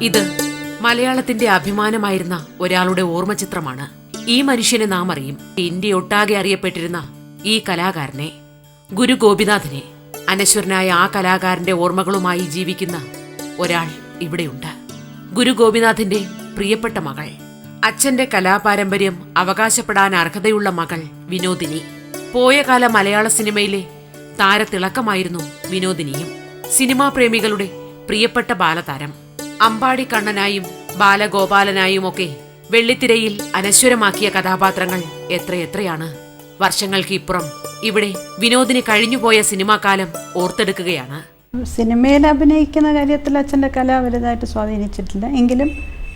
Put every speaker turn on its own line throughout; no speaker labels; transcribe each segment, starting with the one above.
ഇത് മലയാളത്തിന്റെ അഭിമാനമായിരുന്ന ഒരാളുടെ ഓർമ്മചിത്രമാണ്. ഈ മനുഷ്യനെ നാം അറിയും. ഇന്ത്യ ഒട്ടാകെ അറിയപ്പെട്ടിരുന്ന ഈ കലാകാരനെ ഗുരു ഗോപിനാഥിനെ അനശ്വരനായ ആ കലാകാരന്റെ ഓർമ്മകളുമായി ജീവിക്കുന്ന ഒരാൾ ഇവിടെയുണ്ട്. ഗുരു ഗോപിനാഥിന്റെ പ്രിയപ്പെട്ട മകൾ അച്ഛന്റെ കലാപാരമ്പര്യം അവകാശപ്പെടാൻ അർഹതയുള്ള മകൾ വിനോദിനി. പോയകാല മലയാള സിനിമയിലെ താരതിളക്കമായിരുന്നു വിനോദിനിയും. സിനിമാ പ്രേമികളുടെ പ്രിയപ്പെട്ട ബാലതാരം. അമ്പാടി കണ്ണനായും ബാലഗോപാലനായുമൊക്കെ വെള്ളിത്തിരയിൽ അനശ്വരമാക്കിയ കഥാപാത്രങ്ങൾ എത്രയെത്രയാണ്. വർഷങ്ങൾക്ക് ഇപ്പുറം ഇവിടെ വിനോദിന് കഴിഞ്ഞുപോയ സിനിമാകാലം ഓർത്തെടുക്കുകയാണ്.
സിനിമയിൽ അഭിനയിക്കുന്ന കാര്യത്തിൽ അച്ഛന്റെ കല വലുതായിട്ട് സ്വാധീനിച്ചിട്ടില്ല. എങ്കിലും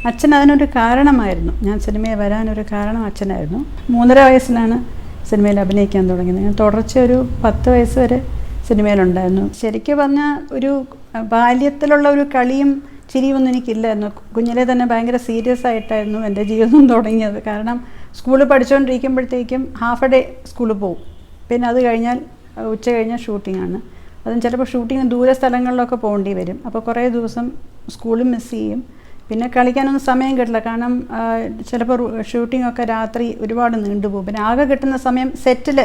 അച്ഛൻ അതിനൊരു കാരണമായിരുന്നു. ഞാൻ സിനിമയിൽ വരാനൊരു കാരണം അച്ഛനായിരുന്നു. മൂന്നര വയസ്സിലാണ് സിനിമയിൽ അഭിനയിക്കാൻ തുടങ്ങിയത്. ഞാൻ തുടർച്ച ഒരു പത്ത് വയസ്സ് വരെ സിനിമയിലുണ്ടായിരുന്നു. ശരിക്കും പറഞ്ഞാൽ ഒരു ബാല്യത്തിലുള്ള ഒരു കളിയും ചിരിയൊന്നും എനിക്കില്ലായിരുന്നു കുഞ്ഞിലെ തന്നെ ഭയങ്കര സീരിയസ് ആയിട്ടായിരുന്നു എന്റെ ജീവിതം തുടങ്ങിയത്. കാരണം സ്കൂളിൽ പഠിച്ചുകൊണ്ടിരിക്കുമ്പോഴത്തേക്കും ഹാഫ് എ ഡേ സ്കൂളിൽ പോകും പിന്നെ അത് കഴിഞ്ഞാൽ ഉച്ച കഴിഞ്ഞാൽ ഷൂട്ടിംഗ് ആണ്. അതും ചിലപ്പോൾ ഷൂട്ടിങ് ദൂര സ്ഥലങ്ങളിലൊക്കെ പോകേണ്ടി വരും. അപ്പോൾ കുറേ ദിവസം സ്കൂളും മിസ് ചെയ്യും. പിന്നെ കളിക്കാനൊന്നും സമയം കിട്ടില്ല. കാരണം ചിലപ്പോൾ ഷൂട്ടിംഗ് ഒക്കെ രാത്രി ഒരുപാട് നീണ്ടുപോകും പിന്നെ ആകെ കിട്ടുന്ന സമയം സെറ്റിൽ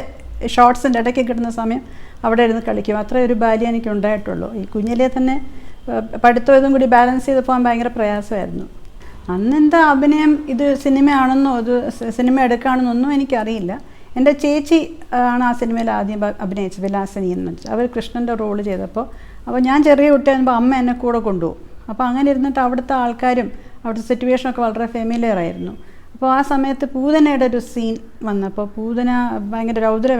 ഷോർട്സിന്റെ ഇടയ്ക്ക് കിട്ടുന്ന സമയം അവിടെ ഇരുന്ന് കളിക്കും. അത്രയൊരു ഭാര്യ എനിക്ക് ഉണ്ടായിട്ടുള്ളൂ ഈ കുഞ്ഞിലെ തന്നെ പഠിത്തം ഇതും കൂടി ബാലൻസ് ചെയ്ത് പോകാൻ ഭയങ്കര പ്രയാസമായിരുന്നു. അന്നെന്താ അഭിനയം ഇത് സിനിമയാണെന്നോ ഇത് സിനിമ എടുക്കുകയാണെന്നൊന്നും എനിക്കറിയില്ല. എന്റെ ചേച്ചി ആണ് ആ സിനിമയിൽ ആദ്യം അഭിനയിച്ചത് വിലാസനി എന്ന് വെച്ചാൽ അവർ കൃഷ്ണന്റെ റോൾ ചെയ്തപ്പോൾ അപ്പോൾ ഞാൻ ചെറിയ കുട്ടിയാകുമ്പോൾ അമ്മ എന്നെ കൂടെ കൊണ്ടുപോകും. അപ്പോൾ അങ്ങനെ ഇരുന്നിട്ട് അവിടുത്തെ ആൾക്കാരും അവിടുത്തെ സിറ്റുവേഷനൊക്കെ വളരെ ഫെമിലിയർ ആയിരുന്നു. അപ്പോൾ ആ സമയത്ത് പൂതനയുടെ ഒരു സീൻ വന്നപ്പോൾ പൂതന ഭയങ്കര രൗദ്ര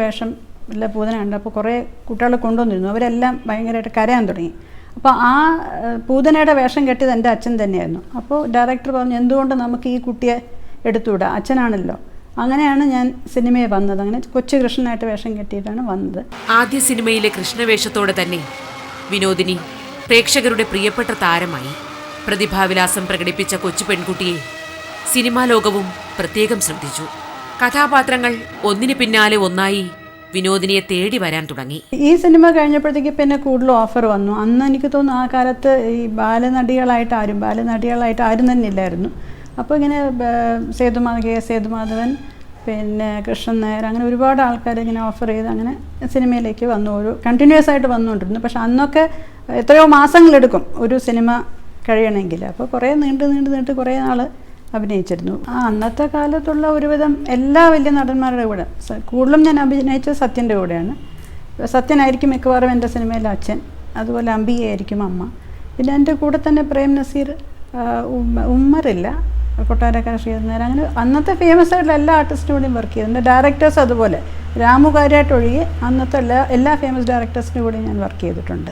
ഉള്ള പൂതന ഉണ്ട് അപ്പോൾ കുറേ കുട്ടികളെ കൊണ്ടുവന്നിരുന്നു. അവരെല്ലാം ഭയങ്കരമായിട്ട് കരയാൻ തുടങ്ങി. അപ്പോൾ ആ പൂതനയുടെ വേഷം കെട്ടിയത് എന്റെ അച്ഛൻ തന്നെയായിരുന്നു. അപ്പോൾ ഡയറക്ടർ പറഞ്ഞു എന്തുകൊണ്ട് നമുക്ക് ഈ കുട്ടിയെ എടുത്തുവിടാം? അച്ഛനാണല്ലോ. അങ്ങനെയാണ് ഞാൻ സിനിമയെ വന്നത്. അങ്ങനെ കൊച്ചു കൃഷ്ണനായിട്ട് വേഷം കെട്ടിയിട്ടാണ് വന്നത്.
ആദ്യ സിനിമയിലെ കൃഷ്ണവേഷത്തോടെ തന്നെ വിനോദിനി പ്രേക്ഷകരുടെ പ്രിയപ്പെട്ട താരമായി പ്രതിഭാവിലാസം പ്രകടിപ്പിച്ച കൊച്ചു പെൺകുട്ടിയെ സിനിമാ ലോകവും പ്രത്യേകം ശ്രദ്ധിച്ചു. കഥാപാത്രങ്ങൾ ഒന്നിനു പിന്നാലെ ഒന്നായി വിനോദിനിയെ തേടി വരാൻ തുടങ്ങി.
ഈ സിനിമ കഴിഞ്ഞപ്പോഴത്തേക്ക് പിന്നെ കൂടുതൽ ഓഫർ വന്നു. അന്ന് എനിക്ക് തോന്നുന്നു ആ കാലത്ത് ഈ ബാലനടികളായിട്ട് ആരും ബാലനടികളായിട്ട് ആരും തന്നെ ഇല്ലായിരുന്നു. അപ്പോൾ ഇങ്ങനെ സേതുമാധവ സേതുമാധവൻ കെ സേതുമാധവൻ പിന്നെ കൃഷ്ണൻ നായർ അങ്ങനെ ഒരുപാട് ആൾക്കാർ ഇങ്ങനെ ഓഫർ ചെയ്ത് അങ്ങനെ സിനിമയിലേക്ക് വന്നു. ഒരു കണ്ടിന്യൂസ് ആയിട്ട് വന്നുകൊണ്ടിരുന്നു. പക്ഷെ അന്നൊക്കെ എത്രയോ മാസങ്ങളെടുക്കും ഒരു സിനിമ കഴിയണമെങ്കിൽ. അപ്പോൾ കുറേ നീണ്ട് നീണ്ട് നീണ്ട് കുറേ നാൾ അഭിനയിച്ചിരുന്നു. ആ അന്നത്തെ കാലത്തുള്ള ഒരുവിധം എല്ലാ വലിയ നടന്മാരുടെ കൂടെ കൂടുതലും ഞാൻ അഭിനയിച്ചത് സത്യന്റെ കൂടെയാണ്. സത്യനായിരിക്കും മിക്കവാറും എന്റെ സിനിമയിലെ അച്ഛൻ അതുപോലെ അംബികയായിരിക്കും അമ്മ. പിന്നെ എന്റെ കൂടെ തന്നെ പ്രേം നസീർ ഉമ്മറില്ല കൊട്ടാരക്കര ശ്രീധരൻ അങ്ങനെ അന്നത്തെ ഫേമസ് ആയിട്ടുള്ള എല്ലാ ആർട്ടിസ്റ്റിനും വർക്ക് ചെയ്തിട്ടുണ്ട്. ഡയറക്ടേഴ്സ് അതുപോലെ രാമു അന്നത്തെ എല്ലാ എല്ലാ ഫേമസ് ഡയറക്ടേഴ്സിനും കൂടെയും ഞാൻ വർക്ക് ചെയ്തിട്ടുണ്ട്.